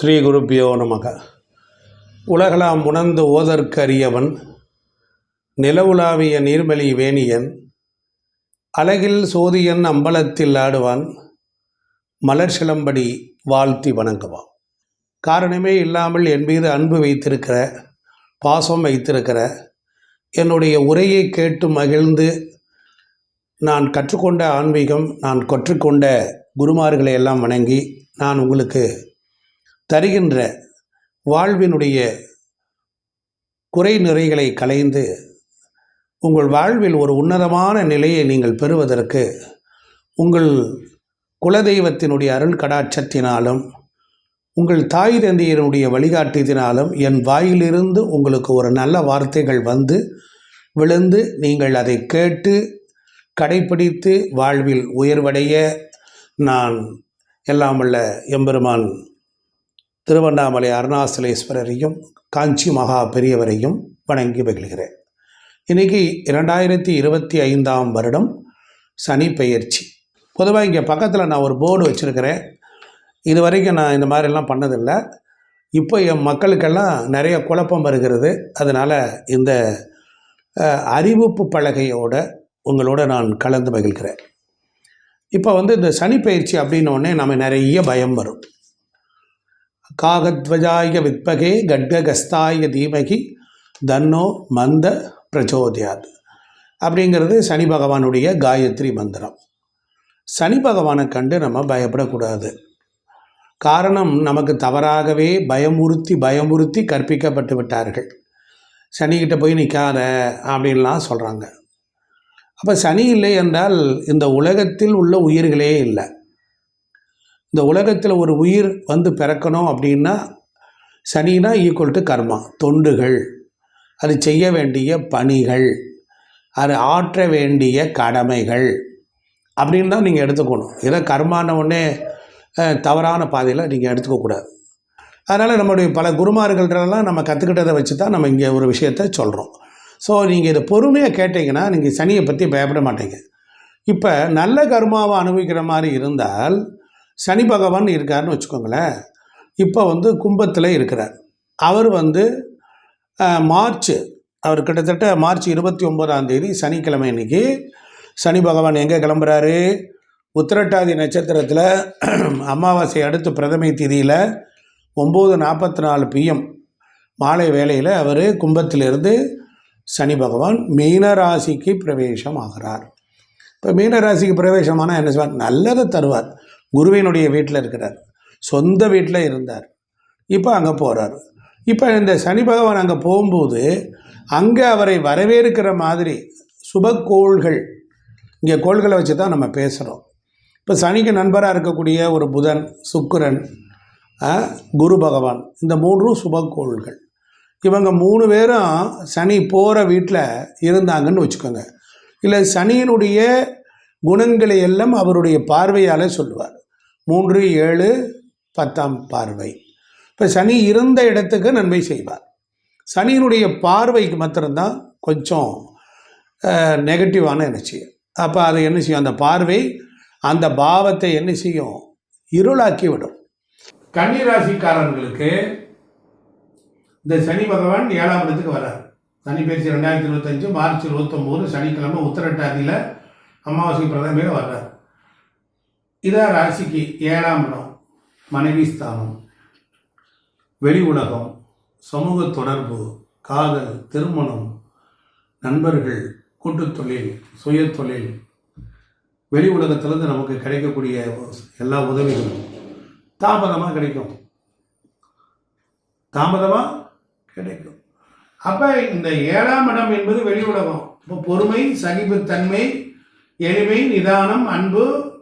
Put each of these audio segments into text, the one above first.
ஸ்ரீ குருப்பியோ நமக. உலகலாம் உணர்ந்து ஓதற்கரியவன் நிலவுலாவிய நீர்மலி வேணியன் அழகில் சோதியன் அம்பலத்தில் ஆடுவான் மலர் சிலம்படி வாழ்த்தி வணங்குவான். காரணமே இல்லாமல் என் மீது அன்பு வைத்திருக்கிற பாசம் வைத்திருக்கிற என்னுடைய உரையை கேட்டு மகிழ்ந்து நான் கற்றுக்கொண்ட ஆன்மீகம் நான் கற்றுக்கொண்ட குருமார்களை எல்லாம் வணங்கி நான் உங்களுக்கு தருகின்ற வாழ்வினுடைய குறை நிறைகளை களைந்து உங்கள் வாழ்வில் ஒரு உன்னதமான நிலையை நீங்கள் பெறுவதற்கு உங்கள் குலதெய்வத்தினுடைய அருள் கடாட்சத்தினாலும் உங்கள் தாய் தந்தையினுடைய வழிகாட்டியதினாலும் என் வாயிலிருந்து உங்களுக்கு ஒரு நல்ல வார்த்தைகள் வந்து விழுந்து நீங்கள் அதை கேட்டு கடைப்பிடித்து வாழ்வில் உயர்வடைய நான் எல்லாம் எம்பெருமான் திருவண்ணாமலை அருணாசலேஸ்வரரையும் காஞ்சி மகா பெரியவரையும் வணங்கி மகிழ்கிறேன். இன்றைக்கி இரண்டாயிரத்தி இருபத்தி ஐந்தாம் வருடம் சனி பெயர்ச்சி. பொதுவாக இங்கே பக்கத்தில் நான் ஒரு போர்டு வச்சுருக்கிறேன். இது வரைக்கும் நான் இந்த மாதிரிலாம் பண்ணதில்லை. இப்போ என் மக்களுக்கெல்லாம் நிறைய குழப்பம் வருகிறது. அதனால் இந்த அறிவிப்பு பலகையோட உங்களோட நான் கலந்து மகிழ்கிறேன். இப்போ வந்து இந்த சனி பயிற்சி அப்படின்னோடனே நம்ம நிறைய பயம் வரும். காகத்வஜாய வித்பகே கட்ககஸ்தாய தீமகி தன்னோ மந்த பிரச்சோதயாத். அப்படிங்கிறது சனி பகவானுடைய காயத்ரி மந்திரம். சனி பகவானை கண்டு நம்ம பயப்படக்கூடாது. காரணம் நமக்கு தவறாகவே பயமுறுத்தி பயமுறுத்தி கற்பிக்கப்பட்டு விட்டார்கள். சனிக்கிட்ட போய் நிற்காத அப்படின்லாம் சொல்கிறாங்க அப்போ சனி இல்லை என்றால் இந்த உலகத்தில் உள்ள உயிர்களே இல்லை. இந்த உலகத்தில் ஒரு உயிர் வந்து பிறக்கணும் அப்படின்னா சனினா ஈக்குவல் டு கர்மா தொண்டுகள். அது செய்ய வேண்டிய பணிகள். அது ஆற்ற வேண்டிய கடமைகள். அப்படின்னு தான் நீங்கள் எடுத்துக்கணும். இதை கர்மான உடனே தவறான பாதையில் நீங்கள் எடுத்துக்கக்கூடாது அதனால் நம்மளுடைய பல குருமார்கள்ட்டெல்லாம் நம்ம கற்றுக்கிட்டதை வச்சு தான் நம்ம இங்கே ஒரு விஷயத்த சொல்கிறோம் ஸோ நீங்கள் இதை பொறுமையாக கேட்டிங்கன்னா நீங்கள் சனியை பற்றி பயப்பட மாட்டீங்க. இப்போ நல்ல கர்மாவை அனுபவிக்கிற மாதிரி இருந்தால் சனி பகவான் இருக்காருன்னு வச்சுக்கோங்களேன். இப்போ வந்து கும்பத்தில் இருக்கிறார். அவர் வந்து மார்ச் அவர் கிட்டத்தட்ட மார்ச் இருபத்தி ஒம்பதாம் தேதி சனிக்கிழமை இன்னைக்கு. சனி பகவான் எங்கே கிளம்புறாரு? உத்திரட்டாதி நட்சத்திரத்தில் அமாவாசை அடுத்து பிரதமை திதியில் ஒம்பது நாற்பத்தி நாலு பிஎம் மாலை வேளையில் அவர் கும்பத்திலிருந்து சனி பகவான் மீனராசிக்கு பிரவேசம் ஆகிறார் இப்போ மீனராசிக்கு பிரவேசமானால் என்ன செய்வார் நல்லதை தருவார். குருவினுடைய வீட்டில் இருக்கிறார். சொந்த வீட்டில் இருந்தார். இப்போ அங்கே போகிறார் இப்போ இந்த சனி பகவான் அங்கே போகும்போது அங்கே அவரை வரவேற்கிற மாதிரி சுபக்கோள்கள் இங்கே கோள்களை வச்சு தான் நம்ம பேசுகிறோம். இப்போ சனிக்கு நண்பராக இருக்கக்கூடிய ஒரு புதன் சுக்கிரன் குரு பகவான் இந்த மூன்றும் சுபக்கோள்கள் இவங்க மூணு பேரும் சனி போகிற வீட்டில் இருந்தாங்கன்னு வச்சுக்கோங்க. இல்லை சனியினுடைய குணங்களை எல்லாம் அவருடைய பார்வையால் சொல்லுவார். மூன்று ஏழு பத்தாம் பார்வை. இப்போ சனி இருந்த இடத்துக்கு நன்மை செய்வார். சனியினுடைய பார்வைக்கு மாத்திரம்தான் கொஞ்சம் நெகட்டிவான எனர்ஜி அப்போ அதை என்ன செய்யும்? அந்த பார்வை அந்த பாவத்தை என்ன செய்யும்? இருளாக்கி விடும் கன்னிராசிக்காரர்களுக்கு இந்த சனி பகவான் ஏழாம் இடத்துக்கு வரார். சனி பயிற்சி ரெண்டாயிரத்தி இருபத்தஞ்சு மார்ச் இருபத்தொம்போது சனிக்கிழமை உத்தரட்டாதியில் அமாவாசை பிரதமையில் வர்றார் இதான் ராசிக்கு ஏழாம் இடம் மனைவி ஸ்தானம் வெளி உலகம் சமூக தொடர்பு காதல் திருமணம் நண்பர்கள் கூட்டு தொழில் சுய தொழில் வெளி உலகத்திலேருந்து நமக்கு கிடைக்கக்கூடிய எல்லா உதவிகளும் தாமதமாக கிடைக்கும். தாமதமாக கிடைக்கும். அப்போ இந்த ஏழாம் இடம் என்பது வெளி உலகம். இப்போ பொறுமை சகிப்புத்தன்மை எளிமை நிதானம் அன்பு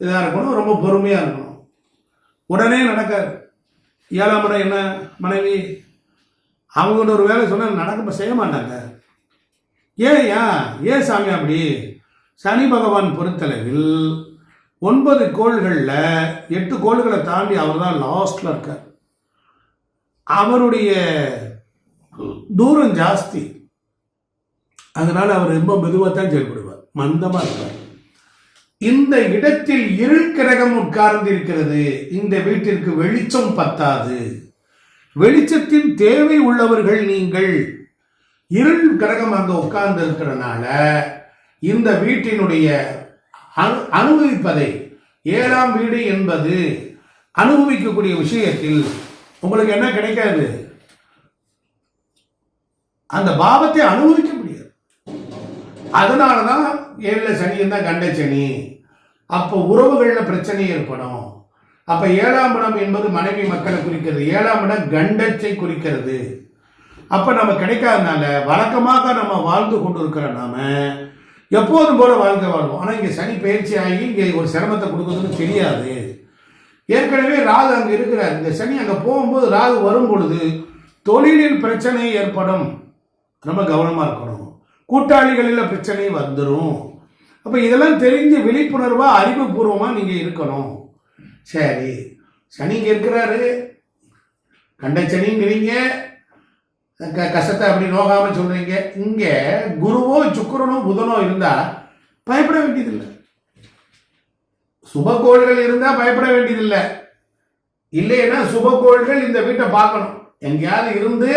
இதாக இருக்கணும். ரொம்ப பொறுமையாக இருக்கணும். உடனே நடக்காது. ஏழாம் முறை என்ன மனைவி? அவங்கள்ட்ட ஒரு வேலை சொன்னால் நடக்க செய்ய மாட்டாங்க. ஏன் ஏன்? ஏன் சாமி அப்படி? சனி பகவான் பொறுத்தளவில் ஒன்பது கோள்களில் எட்டு கோள்களை தாண்டி அவர் தான் லாஸ்டில் இருக்கார். அவருடைய தூரம் ஜாஸ்தி. அதனால் அவர் ரொம்ப மெதுவாக தான் செயல்படுவார். மந்தமாக இருப்பார் இந்த இடத்தில் இருள் கிரகம் உட்கார்ந்து இருக்கிறது இந்த வீட்டிற்கு வெளிச்சம் பத்தாது. வெளிச்சத்தின் தேவை உள்ளவர்கள் நீங்கள் இருள் கிரகம் அங்க உட்கார்ந்து இருக்கிறனால இந்த வீட்டினுடைய அனு- அனுபவிப்பதை ஏழாம் வீடு என்பது அனுபவிக்கக்கூடிய விஷயத்தில் உங்களுக்கு என்ன கிடைக்காது? அந்த பாவத்தை அனுபவிக்க அதனால தான் ஏழில் சனி இருந்தால் கண்ட சனி. அப்போ உறவுகளில் பிரச்சனை ஏற்படும். அப்போ ஏழாம் இடம் என்பது மனைவி மக்களை குறிக்கிறது. ஏழாம் இடம் கண்டச்சை குறிக்கிறது. அப்போ நம்ம கிடைக்காதனால வழக்கமாக நம்ம வாழ்ந்து கொண்டு இருக்கிற நாம எப்போதும் போல வாழ்க்கை வாழ்வோம். ஆனால் இங்கே சனி பயிற்சி ஆகி இங்கே ஒரு சிரமத்தை கொடுக்குறதுன்னு தெரியாது. ஏற்கனவே ராகு அங்கே இருக்கிறார். இந்த சனி அங்கே போகும்போது ராகு வரும் பொழுது தொழிலில் பிரச்சனை ஏற்படும். ரொம்ப கவனமாக இருக்கணும். கூட்டாளிகளில் பிரச்சனை வந்துடும் அப்போ இதெல்லாம் தெரிஞ்சு விழிப்புணர்வாக அறிவுபூர்வமாக நீங்கள் இருக்கணும். சரி. சனி இங்கே இருக்கிறாரு. கண்ட சனிங்கிறீங்க. க கஷ்டத்தை அப்படி நோகாமல் சொல்கிறீங்க இங்கே குருவோ சுக்கிரனோ புதனோ இருந்தால் பயப்பட வேண்டியதில்லை. சுபக்கோள்கள் இருந்தால் பயப்பட வேண்டியதில்லை. இல்லைன்னா சுபக்கோள்கள் இந்த வீட்டை பார்க்கணும். எங்கேயாவது இருந்து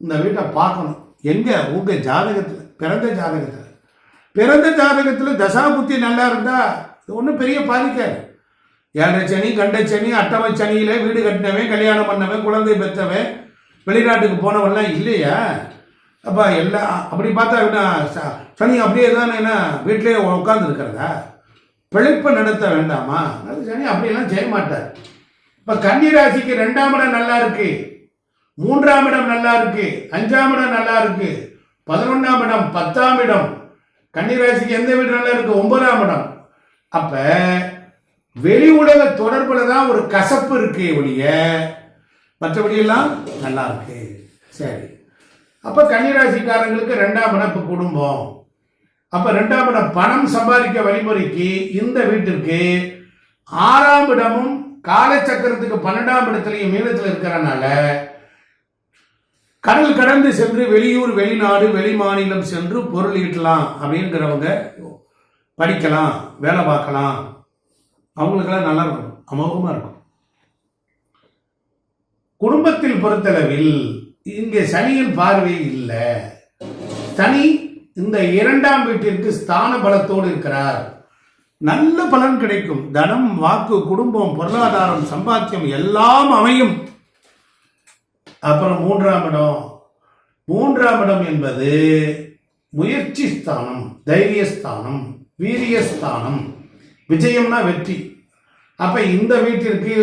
இந்த வீட்டை பார்க்கணும். எங்கே? உங்கள் ஜாதகத்தில். பிறந்த ஜாதகத்தில். பிறந்த ஜாதகத்தில் தசாபுத்தி நல்லா இருந்தால் இது ஒன்றும் பெரிய பாதிக்காது. ஏழரை சனி கண்ட சனி அட்டமை சனியில் வீடு கட்டினவன் கல்யாணம் பண்ணவன் குழந்தை பெற்றவன் வெளிநாட்டுக்கு போனவன்லாம் இல்லையா? அப்போ எல்லாம் அப்படி பார்த்தா என்ன ச- சனி அப்படியே தானே என்ன வீட்டிலே உட்கார்ந்து இருக்கிறதா பிழைப்பை நடத்த வேண்டாமா? அது சனி அப்படியெல்லாம் செய்ய மாட்டார். இப்போ கன்னிராசிக்கு ரெண்டாம் இடம் நல்லா இருக்கு. மூன்றாம் இடம் நல்லா இருக்கு. அஞ்சாம் இடம் நல்லா இருக்குது பதினொன்றாம் இடம் பத்தாம் இடம். கன்னிராசிக்கு எந்த வீடு நல்லா இருக்கு? ஒன்பதாம் இடம். அப்ப வெளி உலக தொடர்புல தான் ஒரு கசப்பு இருக்கு ஒழிய மற்றபடியெல்லாம் நல்லா இருக்கு. சரி. அப்ப கன்னிராசிக்காரங்களுக்கு ரெண்டாம் இடம் இப்போ குடும்பம். அப்ப ரெண்டாம் இடம் பணம் சம்பாதிக்க வழிமுறைக்கு இந்த வீட்டிற்கு ஆறாம் இடமும் காலச்சக்கரத்துக்கு பன்னெண்டாம் இடத்துலையும் மீனத்தில் இருக்கிறனால கடல் கடந்து சென்று வெளியூர் வெளிநாடு வெளிமாநிலம் சென்று பொருள் ஈட்டலாம் அப்படிங்கிறவங்க படிக்கலாம் வேலை பார்க்கலாம். அவங்களுக்கெல்லாம் நல்லா இருக்கும் அமோகமாக இருக்கும். குடும்பத்தில் பொறுத்தளவில் இங்கே சனியின் பார்வை இல்லை. சனி இந்த இரண்டாம் வீட்டிற்கு ஸ்தான பலத்தோடு இருக்கிறார். நல்ல பலன் கிடைக்கும். தனம் வாக்கு குடும்பம் பொருளாதாரம் சம்பாத்தியம் எல்லாம் அமையும். அப்புறம் மூன்றாம் இடம். மூன்றாம் இடம் என்பது முயற்சி ஸ்தானம் தைரியஸ்தானம் வீரியஸ்தானம் விஜயம்னா வெற்றி. அப்போ இந்த வீட்டிற்கு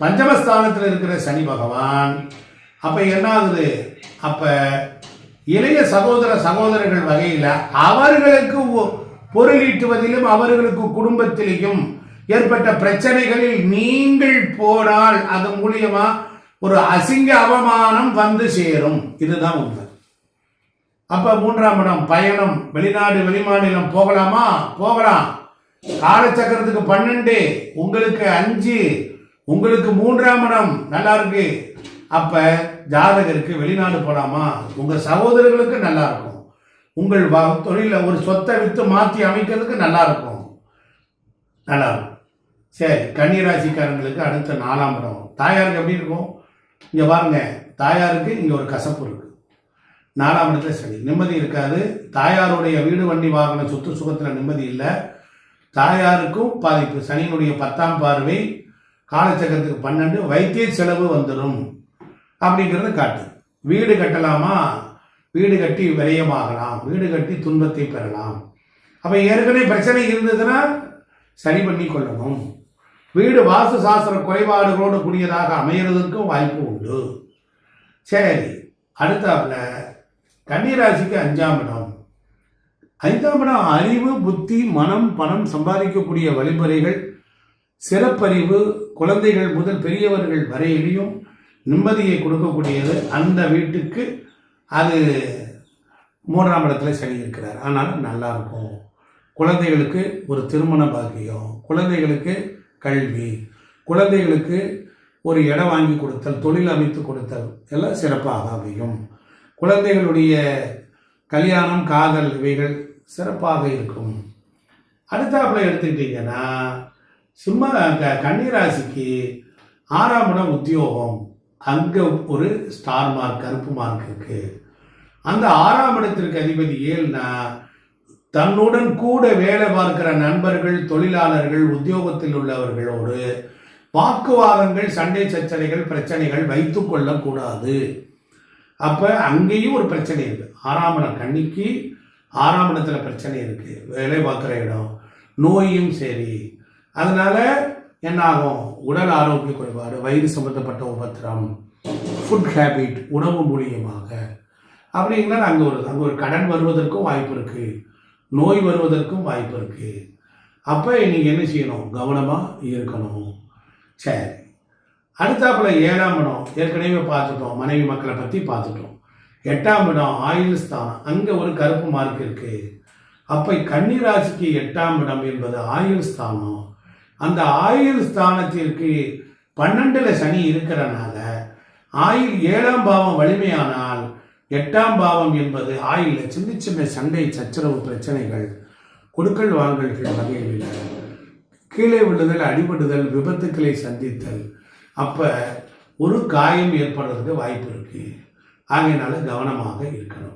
பஞ்சமஸ்தானத்தில் இருக்கிற சனி பகவான் அப்போ என்ன ஆகுது இளைய சகோதர சகோதரர்கள் வகையில் அவர்களுக்கு ஒ- அவர்களுக்கு குடும்பத்திலையும் ஏற்பட்ட பிரச்சனைகளில் நீங்கள் போனால் அது மூலியமாக ஒரு அசிங்க அவமானம் வந்து சேரும். இதுதான் உண்மை. அப்ப மூன்றாம் இடம் பயணம். வெளிநாடு வெளிமாநிலம் போகலாமா? போகலாம். காலச்சக்கரத்துக்கு பன்னெண்டு உங்களுக்கு அஞ்சு உங்களுக்கு மூன்றாம் இடம். நல்லா இருக்கு அப்ப ஜாதகருக்கு வெளிநாடு போலாமா? உங்க சகோதரர்களுக்கு நல்லா இருக்கும் உங்கள் வ- தொழில ஒரு சொத்தை வித்து மாற்றி அமைக்கிறதுக்கு நல்லா இருக்கும் நல்லா இருக்கும் சரி கன்னிராசிக்காரங்களுக்கு அடுத்த நாலாம் இடம். தாயாருக்கு எப்படி இருக்கும்? இங்கே பாருங்க தாயாருக்கு இங்கே ஒரு கசப்பு இருக்கு. நாலாம் இடத்துல சரி நிம்மதி இருக்காது. தாயாருடைய வீடு வண்டி வாகன சொத்து சுகத்தில் நிம்மதி இல்லை. தாயாருக்கும் பாதிப்பு. சனியினுடைய பத்தாம் பார்வை காலச்சக்கரத்துக்கு பன்னெண்டு வைத்திய செலவு வந்துடும் அப்படிங்கிறத காட்டு. வீடு கட்டலாமா? வீடு கட்டி விரயமாகலாம். வீடு கட்டி துன்பத்தை பெறலாம். அப்போ ஏற்கனவே பிரச்சனை இருந்ததுன்னா சரி பண்ணி கொள்ளணும். வீடு வாசு சாஸ்திர குறைபாடுகளோடு கூடியதாக அமைகிறதுக்கும் வாய்ப்பு உண்டு. சரி அடுத்தாப்புல கன்னிராசிக்கு அஞ்சாம் இடம். ஐந்தாம் இடம் அறிவு புத்தி மனம் பணம் சம்பாதிக்கக்கூடிய வழிமுறைகள் சிறப்பறிவு குழந்தைகள் முதல் பெரியவர்கள் வரையிலையும் நிம்மதியை கொடுக்கக்கூடியது அந்த வீட்டுக்கு. அது மூன்றாம் இடத்துல சனி இருக்கிறார். ஆனால் நல்லா இருக்கும். குழந்தைகளுக்கு ஒரு திருமண பாக்கியம். குழந்தைகளுக்கு கல்வி. குழந்தைகளுக்கு ஒரு இடம் வாங்கி கொடுத்தல் தொழில் அமைத்து கொடுத்தல் எல்லாம் சிறப்பாக அமையும். குழந்தைகளுடைய கல்யாணம் காதல் இவைகள் சிறப்பாக இருக்கும். அடுத்தாப்புல எடுத்துக்கிட்டிங்கன்னா சிம்ம க- கன்னிராசிக்கு ஆறாம் இடம் உத்தியோகம். அங்கே ஒரு ஸ்டார் மார்க் கருப்பு மார்க் அந்த ஆறாம் இடத்திற்கு அதிபதி ஏழுனா தன்னுடன் கூட வேலை பார்க்கிற நண்பர்கள் தொழிலாளர்கள் உத்தியோகத்தில் உள்ளவர்களோடு வாக்குவாதங்கள் சண்டை சச்சனைகள் பிரச்சனைகள் வைத்து கொள்ளக்கூடாது. அப்போ அங்கேயும் ஒரு பிரச்சனை இருக்கு. ஆறாம் இடம் கன்னிக்கு ஆறாம் இடத்துல பிரச்சனை இருக்கு. வேலை பார்க்குற இடம் நோயும் சரி. அதனால என்ன ஆகும் உடல் ஆரோக்கிய குறைபாடு வயிறு சம்பந்தப்பட்ட உபத்திரம் ஃபுட் ஹேபிட் உணவு மூலியமாக. அப்படிங்கன்னா அங்கே ஒரு அங்கே ஒரு கடன் வருவதற்கும் வாய்ப்பு இருக்குது நோய் வருவதற்கும் வாய்ப்பு இருக்குது அப்போ நீங்கள் என்ன செய்யணும்? கவனமாக இருக்கணும். சரி. அடுத்தாப்புல ஏழாம் இடம். ஏற்கனவே பார்த்துட்டோம். மனைவி மக்களை பற்றி பார்த்துட்டோம். எட்டாம் இடம் ஆயுள் ஸ்தானம். அங்கே ஒரு கருப்பு மார்க் இருக்குது அப்போ கன்னிராசிக்கு எட்டாம் இடம் என்பது ஆயுள் ஸ்தானம். அந்த ஆயுள் ஸ்தானத்திற்கு பன்னெண்டுல சனி இருக்கிறனால ஆயுள் ஏழாம் பாவம் வலிமையானால் எட்டாம் பாவம் என்பது ஆயுள்ல சின்ன சின்ன சண்டை சச்சரவு பிரச்சனைகள் கொடுக்கல் வாங்கல்கள் வகைகளில். கீழே விழுதல் அடிபடுதல் விபத்துக்களை சந்தித்தல். அப்போ ஒரு காயம் ஏற்படுறதுக்கு வாய்ப்பு இருக்குது ஆகையினால கவனமாக இருக்கணும்.